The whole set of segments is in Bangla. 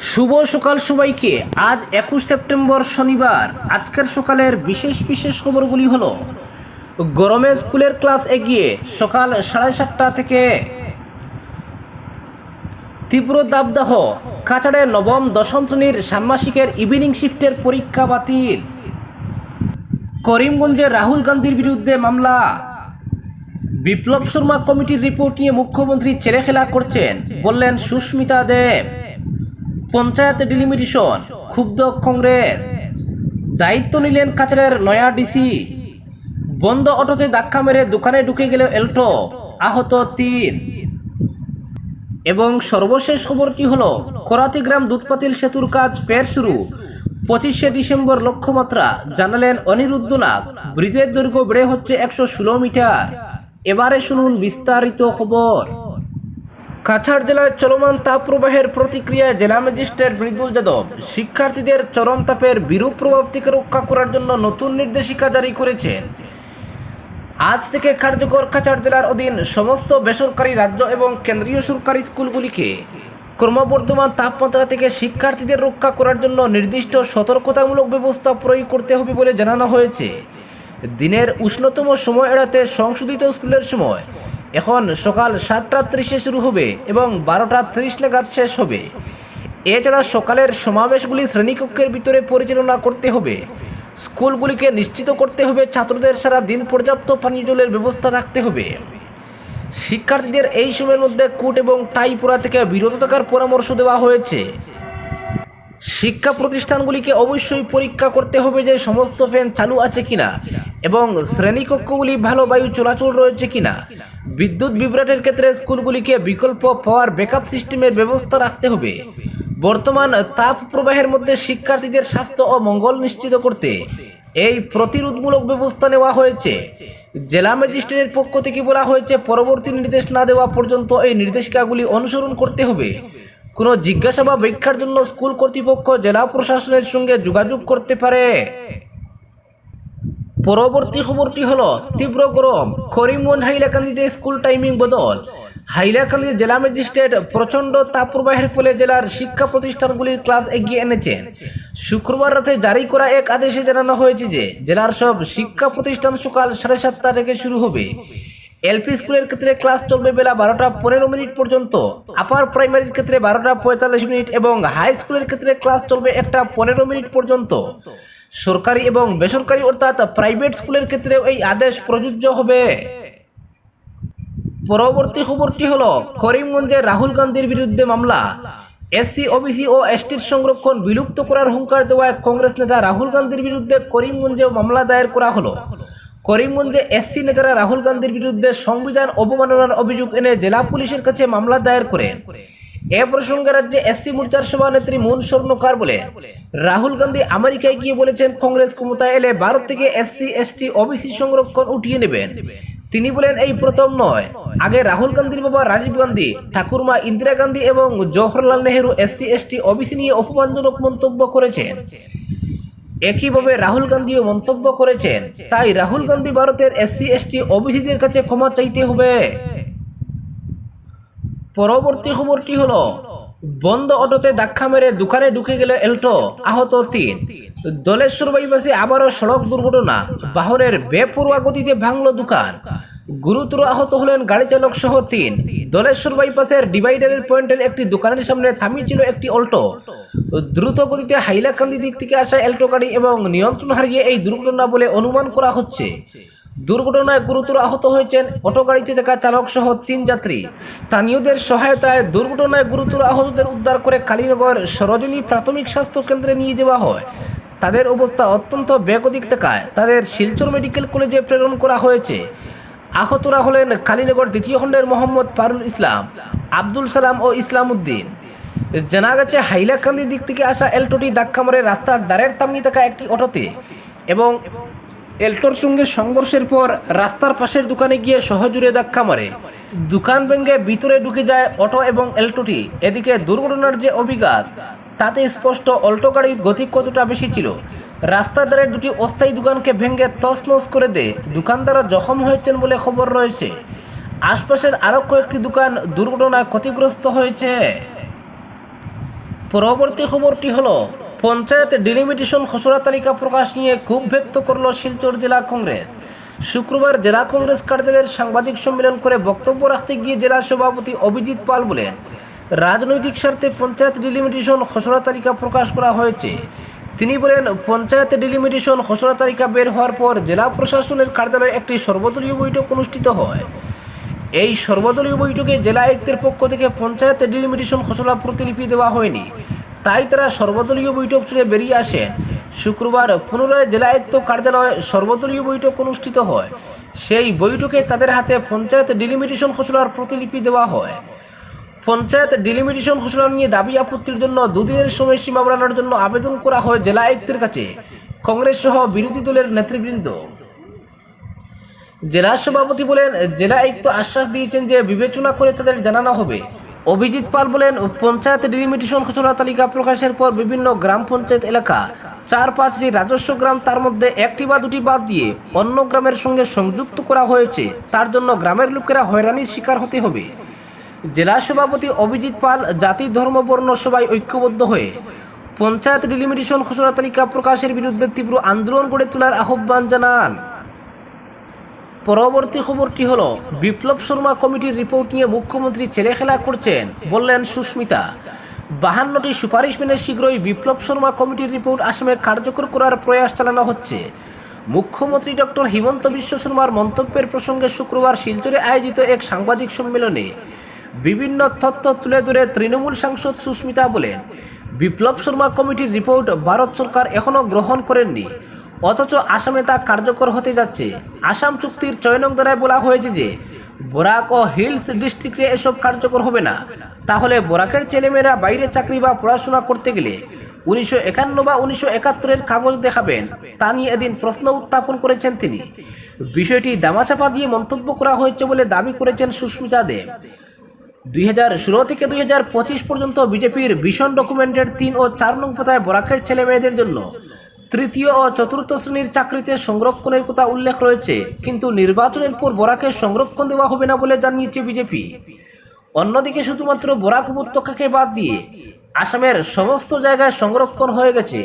শুভ সকাল সবাইকে। আজ একুশ সেপ্টেম্বর শনিবার। আজকের সকালের বিশেষ বিশেষ খবরগুলি হলো, গরমে স্কুলের ক্লাস এগিয়ে সকাল সাড়ে সাতটা থেকে তীব্র দাবদাহ। কাছাড়ে নবম, দশম শ্রেণির ষান্মাসিকের ইভিনিং শিফটের পরীক্ষা বাতিল। করিমগঞ্জে রাহুল গান্ধীর বিরুদ্ধে মামলা। বিপ্লব শর্মা কমিটির রিপোর্ট নিয়ে মুখ্যমন্ত্রী ছেলেখেলা করছেন, বললেন সুস্মিতা দেব। পঞ্চায়েত ডিলিমিটেশন, ক্ষুব্ধ কংগ্রেস। দায়িত্ব নিলেন কাছাড়ের নয়া ডিসি। বন্ধ অটোতে ধাক্কা মেরে দোকানে ঢুকে গেল এল্টো, আহত তিন। এবং সর্বশেষ খবরটি হলো করাতিগ্রাম দুধপাতিল সেতুর কাজ ফের শুরু। পঁচিশে ডিসেম্বর লক্ষ্যমাত্রা জানালেন অনিরুদ্ধনাথ ব্রিজের দৈর্ঘ্য বেড়ে হচ্ছে একশো ষোলো মিটার। এবারে শুনুন বিস্তারিত খবর। কাছাড় জেলায় চলমান তাপপ্রবাহের প্রতিক্রিয়ায় জেলা ম্যাজিস্ট্রেট মৃদুল যাদব। শিক্ষার্থীদের চরম তাপের বিরূপ প্রভাব থেকে রক্ষা করার জন্য নতুন নির্দেশিকা জারি করেছেন। আজ থেকে কার্যকর কাছাড় জেলার অধীন সমস্ত বেসরকারি রাজ্য এবং কেন্দ্রীয় সরকারি স্কুলগুলিকে ক্রমবর্ধমান তাপমাত্রা থেকে শিক্ষার্থীদের রক্ষা করার জন্য নির্দিষ্ট সতর্কতামূলক ব্যবস্থা প্রয়োগ করতে হবে বলে জানানো হয়েছে। দিনের উষ্ণতম সময় এড়াতে সংশোধিত স্কুলের সময় এখন সকাল সাতটা ত্রিশে শুরু হবে এবং বারোটা ত্রিশ নাগাদ শেষ হবে। এছাড়া সকালের সমাবেশগুলি শ্রেণীকক্ষের ভিতরে পরিচালনা করতে হবে। স্কুলগুলিকে নিশ্চিত করতে হবে, ছাত্রদের সারা দিন পর্যাপ্ত পানীয় জলের ব্যবস্থা রাখতে হবে। শিক্ষার্থীদের এই সময়ের মধ্যে কোট এবং টাই পরা থেকে বিরত থাকার পরামর্শ দেওয়া হয়েছে। শিক্ষা প্রতিষ্ঠানগুলিকে অবশ্যই পরীক্ষা করতে হবে যে সমস্ত ফ্যান চালু আছে কিনা। এবং শ্রেণীকক্ষগুলি ভালো বায়ু চলাচল রয়েছে কিনা? বিদ্যুৎ বিভ্রাটের ক্ষেত্রে স্কুলগুলিকে বিকল্প পাওয়ার ব্যাকআপ সিস্টেমের ব্যবস্থা রাখতে হবে। বর্তমান তাপ প্রবাহের মধ্যে শিক্ষার্থীদের স্বাস্থ্য ও মঙ্গল নিশ্চিত করতে এই প্রতিরোধমূলক ব্যবস্থা নেওয়া হয়েছে। জেলা ম্যাজিস্ট্রেটের পক্ষ থেকে বলা হয়েছে, পরবর্তী নির্দেশ না দেওয়া পর্যন্ত এই নির্দেশিকাগুলি অনুসরণ করতে হবে। কোনো জিজ্ঞাসা বা ব্যাখ্যার জন্য স্কুল কর্তৃপক্ষ জেলা প্রশাসনের সঙ্গে যোগাযোগ করতে পারে। পরবর্তী খবরটি হলো তীব্র গরম। করিমগঞ্জ হাইলাকান্দিতে স্কুল টাইমিং বদল। হাইলাকান্দি জেলা ম্যাজিস্ট্রেট প্রচণ্ড তাপপ্রবাহের ফলে জেলার শিক্ষা প্রতিষ্ঠানগুলির ক্লাস এগিয়ে এনেছেন শুক্রবার রাতে জারি করা এক আদেশে জানানো হয়েছে যে, জেলার সব শিক্ষা প্রতিষ্ঠান সকাল সাড়ে সাতটা থেকে শুরু হবে। এলপি স্কুলের ক্ষেত্রে ক্লাস চলবে বেলা বারোটা পনেরো মিনিট পর্যন্ত আপার প্রাইমারির ক্ষেত্রে বারোটা পঁয়তাল্লিশ মিনিট এবং হাই স্কুলের ক্ষেত্রে ক্লাস চলবে একটা পনেরো মিনিট পর্যন্ত। সরকারি এবং বেসরকারি অর্থাৎ প্রাইভেট স্কুলের ক্ষেত্রেও এই আদেশ প্রযোজ্য হবে। পরবর্তী খবরটি হলো, করিমগঞ্জে রাহুল গান্ধীর বিরুদ্ধে মামলা। এসসি, ওবিসি ও এসটির সংরক্ষণ বিলুপ্ত করার হুঙ্কার দেওয়ায় কংগ্রেস নেতা রাহুল গান্ধীর বিরুদ্ধে করিমগঞ্জে মামলা দায়ের করা হলো। করিমগঞ্জে এসসি নেতারা রাহুল গান্ধীর বিরুদ্ধে সংবিধান অবমাননার অভিযোগ এনে জেলা পুলিশের কাছে মামলা দায়ের করেন এ প্রসঙ্গে রাজ্যে এসসি মোর্চার সভানেত্রী মুন স্বর্ণকার বলে, রাহুল গান্ধী আমেরিকায় গিয়ে বলেছেন, কংগ্রেস ক্ষমতায় এলে ভারত থেকে এসসি এসটি ওবিসি সংরক্ষণ উঠিয়ে নেবেন। তিনি বলেন, এই প্রথম নয়। আগে রাহুল গান্ধীর বাবা রাজীব গান্ধী, ঠাকুরমা ইন্দিরা গান্ধী এবং Jawaharlal Nehru SC ST OBC নিয়ে অপমানজনক মন্তব্য করেছেন। একইভাবে রাহুল গান্ধীও মন্তব্য করেছেন, তাই রাহুল গান্ধী ভারতের এসসি এসটি ওবিসিদের কাছে ক্ষমা চাইতে হবে। পরবর্তী খবরটি হলো, বন্ধ অটোতে ধাক্কা মেরে দোকানে ঢুকে গেল এল্টো, আহত তিন। দলেশ্বর বাইপাসে আবারও সড়ক দুর্ঘটনা বাহনের বেপরোয়া গতিতে ভাঙলো দোকান। গুরুতর আহত হলেন গাড়ি চালক সহ তিন। দলেশ্বর বাইপাসের ডিভাইডারের পয়েন্টের একটি দোকানের সামনে থামিয়েছিল একটি অল্টো। দ্রুত গতিতে হাইলাকান্দি দিক থেকে আসা এল্টো গাড়ি এবং নিয়ন্ত্রণ হারিয়ে এই দুর্ঘটনা বলে অনুমান করা হচ্ছে। দুর্ঘটনায় গুরুতর আহত হয়েছেন অটো গাড়িতে থাকা চালক সহ তিন যাত্রী। স্থানীয়দের সহায়তায় দুর্ঘটনায় গুরুতর আহতদের উদ্ধার করে কালীনগর সরোজিনী প্রাথমিক স্বাস্থ্য কেন্দ্রে নিয়ে যাওয়া হয়। তাদের অবস্থা অত্যন্ত বেগতিক থাকায় তাদের শিলচর মেডিকেল কলেজে প্রেরণ করা হয়েছে। আহতরা হলেন কালীনগর দ্বিতীয় খণ্ডের মোহাম্মদ পারুল ইসলাম, আব্দুল সালাম ও ইসলাম উদ্দিন জানা গেছে হাইলাকান্দি দিক থেকে আসা এলটোটি ধাক্কা রাস্তার দ্বারের তামনি থাকা একটি অটোতে এবং এল্টোর সঙ্গে সংঘর্ষের পর রাস্তার পাশের দোকানে গিয়ে সহজুরে ধাক্কা মারে। দোকান ভেঙে ভিতরে ঢুকে যায় অটো এবং এল্টোটি। এদিকে দুর্ঘটনার যে অভিঘাত, তাতে স্পষ্ট অল্টো গাড়ির গতি কতটা বেশি ছিল? রাস্তার ধারে দুটি অস্থায়ী দোকানকে ভেঙে তছনছ করে দে দোকানদাররা জখম হয়েছেন বলে খবর রয়েছে। আশপাশের আরও কয়েকটি দোকান দুর্ঘটনায় ক্ষতিগ্রস্ত হয়েছে। পরবর্তী খবরটি হলো পঞ্চায়েত ডিলিমিটেশন খসড়া তালিকা প্রকাশ নিয়ে ক্ষোভ ব্যক্ত করল শিলচর জেলা কংগ্রেস। শুক্রবার জেলা কংগ্রেস কার্যালয়ের সাংবাদিক সম্মেলন করে বক্তব্য রাখতে গিয়ে জেলা সভাপতি অভিজিৎ পাল বলেন, রাজনৈতিক স্বার্থে পঞ্চায়েত ডিলিমিটেশন খসড়া তালিকা প্রকাশ করা হয়েছে। তিনি বলেন, পঞ্চায়েত ডিলিমিটেশন খসড়া তালিকা বের হওয়ার পর জেলা প্রশাসনের কার্যালয়ে একটি সর্বদলীয় বৈঠক অনুষ্ঠিত হয়। এই সর্বদলীয় বৈঠকে জেলা আয়ুক্তের পক্ষ থেকে পঞ্চায়েত ডিলিমিটেশন খসড়া প্রতিলিপি দেওয়া হয়নি। তাই তারা সর্বদলীয় বৈঠক ছেড়ে বেরিয়ে আসেন শুক্রবার পুনরায় জেলা আয়ুক্ত কার্যালয়ে সর্বদলীয় বৈঠক অনুষ্ঠিত হয়। সেই বৈঠকে তাদের হাতে পঞ্চায়েত ডিলিমিটেশন খসড়ার প্রতিলিপি দেওয়া হয়। পঞ্চায়েত ডিলিমিটেশন ঘোষণা নিয়ে দাবি আপত্তির জন্য দুদিনের সময়সীমা বাড়ানোর জন্য আবেদন করা হয় জেলা আয়ুক্তের কাছে। কংগ্রেস সহ বিরোধী দলের নেতৃবৃন্দ। জেলা সভাপতি বলেন জেলা আয়ুক্ত আশ্বাস দিয়েছেন যে বিবেচনা করে তাদের জানানো হবে। অভিজিৎ পাল বলেন, পঞ্চায়েত ডিলিমিটেশন খসড়া তালিকা প্রকাশের পর বিভিন্ন গ্রাম পঞ্চায়েত এলাকা চার পাঁচটি রাজস্ব গ্রাম তার মধ্যে একটি বা দুটি বাদ দিয়ে অন্য গ্রামের সঙ্গে সংযুক্ত করা হয়েছে। তার জন্য গ্রামের লোকেরা হয়রানির শিকার হতে হবে। জেলা সভাপতি অভিজিৎ পাল জাতি, ধর্ম, বর্ণ সবাই ঐক্যবদ্ধ হয়ে পঞ্চায়েত ডিলিমিটেশন খসড়া তালিকা প্রকাশের বিরুদ্ধে তীব্র আন্দোলন গড়ে তোলার আহ্বান জানান। পরবর্তী খবরটি হলো, বিপ্লব শর্মা কমিটির রিপোর্ট নিয়ে মুখ্যমন্ত্রী ছেলেখেলা করছেন, বললেন সুস্মিতা। বাহান্নটি সুপারিশ মেনে শীঘ্রই বিপ্লব শর্মা কমিটির রিপোর্ট আসামে কার্যকর করার প্রয়াস চালানো হচ্ছে। মুখ্যমন্ত্রী ডক্টর হিমন্ত বিশ্ব শর্মার মন্তব্যের প্রসঙ্গে শুক্রবার শিলচরে আয়োজিত এক সাংবাদিক সম্মেলনে বিভিন্ন তথ্য তুলে ধরে তৃণমূল সাংসদ সুস্মিতা বলেন, বিপ্লব শর্মা কমিটির রিপোর্ট ভারত সরকার এখনও গ্রহণ করেননি। অথচ আসামে তা কার্যকর হতে যাচ্ছে। আসাম চুক্তির চয়নক দ্বারায় বলা হয়েছে যে, বরাক ও হিলস ডিস্ট্রিক্টে এসব কার্যকর হবে না। তাহলে বরাকের ছেলেমেয়েরা বাইরে চাকরি বা পড়াশোনা করতে গেলে উনিশশো একান্ন বা উনিশশো একাত্তরের কাগজ দেখাবেন, তা নিয়ে এদিন প্রশ্ন উত্থাপন করেছেন তিনি। বিষয়টি দামাচাপা দিয়ে মন্তব্য করা হয়েছে বলে দাবি করেছেন সুস্মিতা দেব দুই হাজার ষোলো থেকে দুই হাজার পঁচিশ পর্যন্ত বিজেপির ভীষণ ডকুমেন্টের তিন ও চার নং পাতায় বরাকের ছেলে মেয়েদের জন্য তৃতীয় ও চতুর্থ শ্রেণির চাকরিতে সংরক্ষণের কথা উল্লেখ রয়েছে, কিন্তু নির্বাচনের পর বরাকের সংরক্ষণ দেওয়া হবে না বলে জানিয়েছে বিজেপি। অন্যদিকে শুধুমাত্র বরাক উপত্যকাকে বাদ দিয়ে আসামের সমস্ত জায়গায় সংরক্ষণ হয়ে গেছে।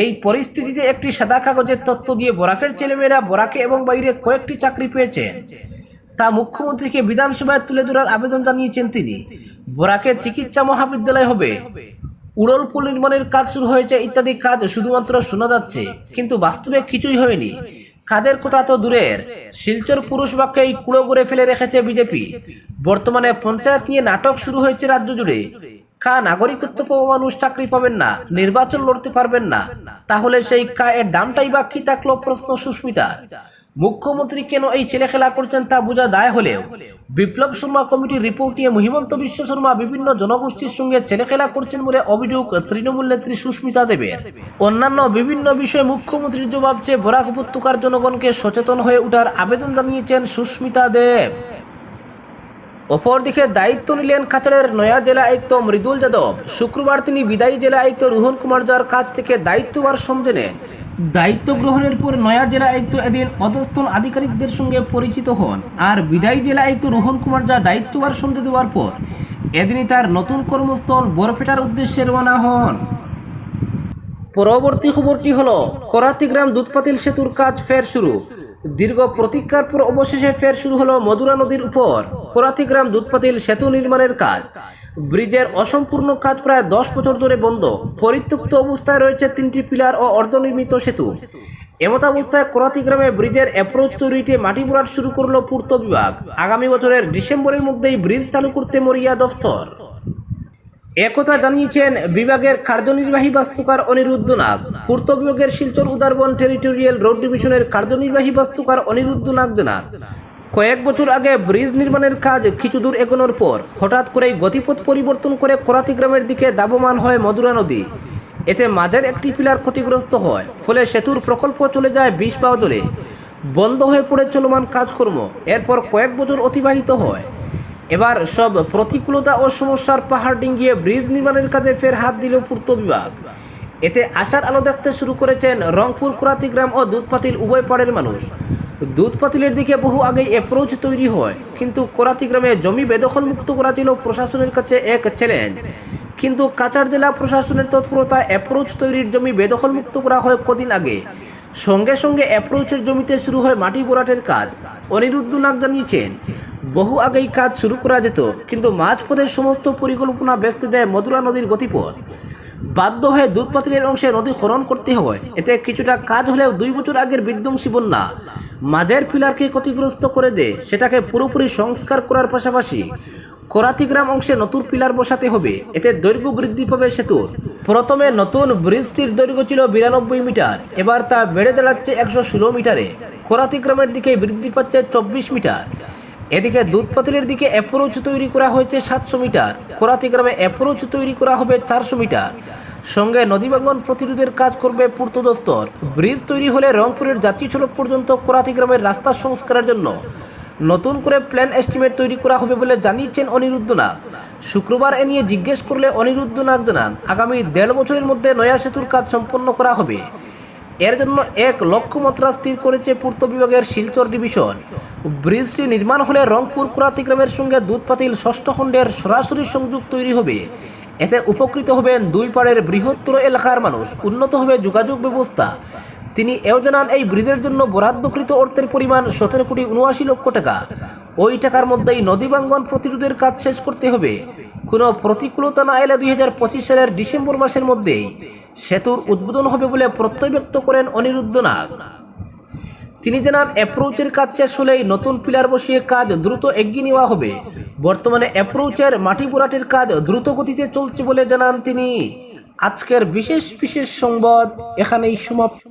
এই পরিস্থিতিতে একটি সাদা কাগজের তথ্য দিয়ে বরাকের ছেলেমেয়েরা বরাকে এবং বাইরে কয়েকটি চাকরি পেয়েছেন। তা মুখ্যমন্ত্রীকে বিধানসভায় তুলে ধরার আবেদন জানিয়েছেন তিনি। বরাকে চিকিৎসা মহাবিদ্যালয় হবে। উড়ল পুল নির্মাণের কাজ শুরু হয়েছে ইত্যাদি কাজ শুধুমাত্র শোনা যাচ্ছে, কিন্তু বাস্তবে কিছুই হয়নি। কাজের কথা তো দূরের? শিলচর পুরসভাকেই কুড়ো করে ফেলে রেখেছে বিজেপি। বর্তমানে পঞ্চায়েত নিয়ে নাটক শুরু হয়েছে রাজ্য জুড়ে। কা নাগরিকত্ব পাওয়া মানুষ চাকরি পাবেন না, নির্বাচন লড়তে পারবেন না। তাহলে সেই কা এর দামটাই বা কি থাকল প্রশ্ন সুস্মিতার মুখ্যমন্ত্রী কেন এই ছেলে খেলা করছেন তা বোঝা দায় হলেও বিপ্লব শর্মা কমিটির রিপোর্ট নিয়ে মহিমন্ত বিশ্ব শর্মা বিভিন্ন জনগোষ্ঠীর সঙ্গে ছেলে খেলা করছেন বলে অভিযোগ তৃণমূল নেত্রী সুস্মিতা দেবের। অন্যান্য বিভিন্ন বিষয়ে মুখ্যমন্ত্রীর জবাব চেয়ে বরাক উপত্যকার জনগণকে সচেতন হয়ে ওঠার আবেদন জানিয়েছেন সুস্মিতা দেব। অপরদিকে দায়িত্ব নিলেন কাছাড়ের নয়া জেলা আয়ুক্ত মৃদুল যাদব। শুক্রবার তিনি বিদায়ী জেলা আয়ুক্ত রোহন কুমার যার কাছ থেকে দায়িত্বভার সমঝে নেন। দায়িত্ব গ্রহণের পর নয়া জেলা আয়ুক্ত এদিন অধস্থন আধিকারিকদের সঙ্গে পরিচিত হন। আর বিদায়ী জেলা আয়ুক্ত রোহন কুমার যা দায়িত্বভার সমঝে দেওয়ার পর, এদিনই তার নতুন কর্মস্থল বরফেটার উদ্দেশ্যে রওনা হন। পরবর্তী খবরটি হলো করাতিগ্রাম দুধপাতিল সেতুর কাজ ফের শুরু। দীর্ঘ প্রতীক্ষার পর অবশেষে ফের শুরু হলো মধুরা নদীর উপর। করাতিগ্রাম দুধপাতিল সেতু নির্মাণের কাজ। ব্রিজের অসম্পূর্ণ কাজ প্রায় দশ বছর ধরে বন্ধ। পরিত্যক্ত অবস্থায় রয়েছে তিনটি পিলার ও অর্ধনির্মিত সেতু। এমত অবস্থায় করাতি গ্রামে ব্রিজের অ্যাপ্রোচ তৈরিতে মাটি ভরাট শুরু করল পূর্ত বিভাগ। আগামী বছরের ডিসেম্বরের মধ্যেই ব্রিজ চালু করতে মরিয়া দফতর। একথা জানিয়েছেন বিভাগের কার্যনির্বাহী বাস্তুকার অনিরুদ্ধ নাগ পূর্ত বিভাগের শিলচর উদারবন টেরিটোরিয়াল রোড ডিভিশনের কার্যনির্বাহী বাস্তুকার অনিরুদ্ধ নাগ জানান কয়েক বছর আগে ব্রিজ নির্মাণের কাজ কিছু দূর এগোনোর পর হঠাৎ করেই গতিপথ পরিবর্তন করে করাতি গ্রামের দিকে দাবমান হয় মধুরা নদী। এতে মাঝের একটি পিলার ক্ষতিগ্রস্ত হয়, ফলে সেতুর প্রকল্প চলে যায় বিষ পাও দলে বন্ধ হয়ে পড়ে চলমান কাজকর্ম এরপর কয়েক বছর অতিবাহিত হয়। এবার সব প্রতিকূলতা ও সমস্যার পাহাড় ডিঙ্গিয়ে ব্রিজ নির্মাণের কাজে ফের হাত দিল পূর্ত বিভাগ। এতে আশার আলো দেখতে শুরু করেছেন রংপুর কুরাতি গ্রাম ও দুধপাতিল উভয় পাড়ের মানুষ। দুধপাতিলের দিকে বহু আগেই অ্যাপ্রোচ তৈরি হয়। কিন্তু করাতি গ্রামে জমি বেদখল মুক্ত করা ছিল প্রশাসনের কাছে এক চ্যালেঞ্জ কিন্তু কাছাড় জেলা প্রশাসনের তৎপরতা অ্যাপ্রোচ তৈরির জমি বেদখলমুক্ত করা হয় কদিন আগে। সঙ্গে সঙ্গে অ্যাপ্রোচের জমিতে শুরু হয় মাটি বোরাটের কাজ অনিরুদ্ধ নাগ জানিয়েছেন। বহু আগেই কাজ শুরু করা যেত, কিন্তু মাঝপথের সমস্ত পরিকল্পনা ব্যস্ত দেয় মধুরা নদীর গতিপথ। বাধ্য হয়ে দুধ পাতিলের অংশে নদী খনন করতে হয়। এতে কিছুটা কাজ হলেও দুই বছর আগের বিধ্বংসী বন্যা। মাঝের পিলারকে ক্ষতিগ্রস্ত করে দেয় সেটাকে পুরোপুরি সংস্কার করার পাশাপাশি করাতি গ্রাম অংশে নতুন পিলার বসাতে হবে। এতে দৈর্ঘ্য বৃদ্ধি পাবে সেতুর। প্রথমে নতুন ব্রিজটির দৈর্ঘ্য ছিল বিরানব্বই মিটার, এবার তা বেড়ে দাঁড়াচ্ছে একশো ষোলো মিটারে। করাতি গ্রামের দিকে বৃদ্ধি পাচ্ছে চব্বিশ মিটার। এদিকে দুধ পাতিলের দিকে অ্যাপ্রোচ তৈরি করা হয়েছে সাতশো মিটার। কোরাতি গ্রামে অ্যাপ্রোচ তৈরি করা হবে চারশো মিটার। সঙ্গে নদীভাঙ্গন প্রতিরোধের কাজ করবে পূর্ত দফতর। ব্রিজ তৈরি হলে রংপুরের জাতীয় সড়ক পর্যন্ত কোরাতি গ্রামের রাস্তা সংস্কারের জন্য নতুন করে প্ল্যান এস্টিমেট তৈরি করা হবে বলে জানিয়েছেন অনিরুদ্ধ নাগ। শুক্রবার এ নিয়ে জিজ্ঞেস করলে অনিরুদ্ধ নাগ জানান, আগামী দেড় বছরের মধ্যে নয়া সেতুর কাজ সম্পন্ন করা হবে। এর জন্য এক লক্ষ্যমাত্রা স্থির করেছে পূর্ত বিভাগের শিলচর ডিভিশন। ব্রিজটি নির্মাণ হলে রংপুর কুরাতি গ্রামের সঙ্গে দুধপাতিল ষষ্ঠ খণ্ডের সরাসরি সংযোগ তৈরি হবে। এতে উপকৃত হবেন দুই পাড়ের বৃহত্তর এলাকার মানুষ। উন্নত হবে যোগাযোগ ব্যবস্থা। তিনি এও জানান, এই ব্রিজের জন্য বরাদ্দকৃত অর্থের পরিমাণ সতেরো কোটি উনআশি লক্ষ টাকা। ওই টাকার মধ্যেই নদী ভাঙ্গন প্রতিরোধের কাজ শেষ করতে হবে। কোনো প্রতিকূলতা না এলে দুই হাজার পঁচিশ সালের ডিসেম্বর মাসের মধ্যেই সেতুর উদ্বোধন হবে বলে প্রত্যয় ব্যক্ত করেন অনিরুদ্ধ নাগ। তিনি জানান অ্যাপ্রোচের কাজ শেষ হলেই নতুন পিলার বসিয়ে কাজ দ্রুত এগিয়ে নেওয়া হবে। বর্তমানে অ্যাপ্রোচের মাটি বোরাটের কাজ দ্রুত গতিতে চলছে বলে জানান তিনি। আজকের বিশেষ বিশেষ সংবাদ এখানেই সমাপ্ত।